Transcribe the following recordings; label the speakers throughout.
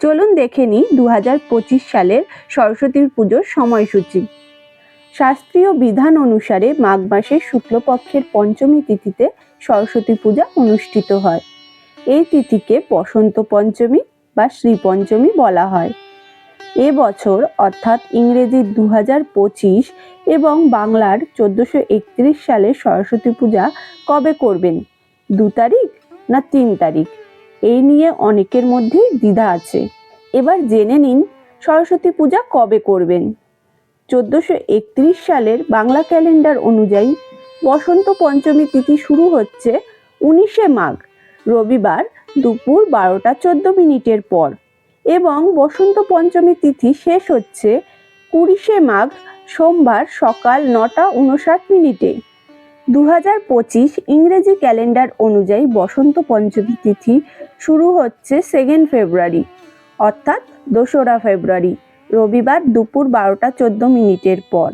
Speaker 1: চলুন দেখে নিই দু হাজার পঁচিশ সালের সরস্বতী পুজোর সময়সূচি। শাস্ত্রীয় বিধান অনুসারে মাঘ মাসের শুক্লপক্ষের পঞ্চমী তিথিতে সরস্বতী পূজা অনুষ্ঠিত হয়। এই তিথিকে বসন্ত পঞ্চমী বা শ্রী পঞ্চমী বলা হয়। এ বছর অর্থাৎ ইংরেজি দু পঁচিশ এবং বাংলার চোদ্দোশো একত্রিশ সালে সরস্বতী পূজা কবে করবেন? দু তারিখ না তিন তারিখ? এই নিয়ে অনেকের মধ্যেই দ্বিধা আছে। এবার জেনে নিন সরস্বতী পূজা কবে করবেন। চোদ্দোশো একত্রিশ সালের বাংলা ক্যালেন্ডার অনুযায়ী বসন্ত পঞ্চমী তিথি শুরু হচ্ছে উনিশে মাঘ, রবিবার দুপুর বারোটা চোদ্দ মিনিটের পর এবং বসন্ত পঞ্চমী তিথি শেষ হচ্ছে কুড়িশে মাঘ, সোমবার সকাল নটা উনষাট মিনিটে। দু হাজার পঁচিশ ইংরেজি ক্যালেন্ডার অনুযায়ী বসন্ত পঞ্চমী তিথি শুরু হচ্ছে সেকেন্ড ফেব্রুয়ারি অর্থাৎ দোসরা ফেব্রুয়ারি রবিবার দুপুর বারোটা চোদ্দ মিনিটের পর।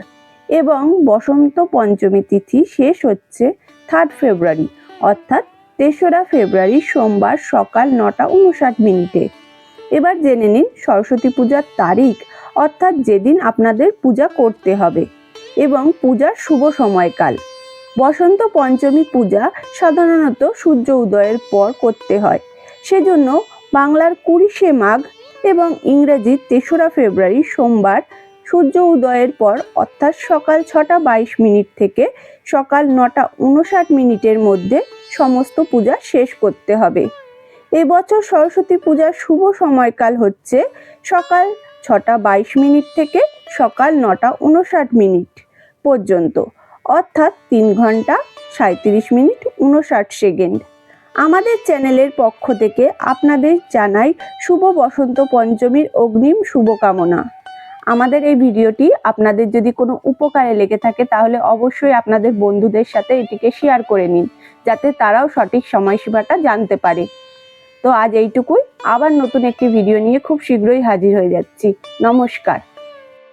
Speaker 1: এবং বসন্ত পঞ্চমী তিথি শেষ হচ্ছে থার্ড ফেব্রুয়ারি অর্থাৎ তেসরা ফেব্রুয়ারি সোমবার সকাল নটা উনষাট মিনিটে। এবার জেনে নিন সরস্বতী পূজার তারিখ, অর্থাৎ যেদিন আপনাদের পূজা করতে হবে এবং পূজার শুভ সময়কাল। বসন্ত পঞ্চমী পূজা সাধারণত সূর্য উদয়ের পর করতে হয়। সেজন্য বাংলার কুড়িশে মাঘ এবং ইংরেজির তেসরা ফেব্রুয়ারি সোমবার সূর্য উদয়ের পর, অর্থাৎ সকাল ছটা বাইশ মিনিট থেকে সকাল নটা উনষাট মিনিটের মধ্যে সমস্ত পূজা শেষ করতে হবে। এবছর সরস্বতী পূজার শুভ সময়কাল হচ্ছে সকাল ছটা বাইশ মিনিট থেকে সকাল নটা উনষাট মিনিট পর্যন্ত। অর্থাৎ তিন ঘণ্টা সাঁত্রিশ মিনিট উনষাট সেকেন্ড। আমাদের চ্যানেলের পক্ষ থেকে আপনাদের জানাই শুভ বসন্ত পঞ্চমীর অগ্রিম শুভকামনা। আমাদের এই ভিডিওটি আপনাদের যদি কোনো উপকারে লেগে থাকে তাহলে অবশ্যই আপনাদের বন্ধুদের সাথে এটিকে শেয়ার করে নিন, যাতে তারাও সঠিক সময়সীমাটা জানতে পারে। তো আজ এইটুকুই। আবার নতুন একটি ভিডিও নিয়ে খুব শীঘ্রই হাজির হয়ে যাচ্ছি। নমস্কার।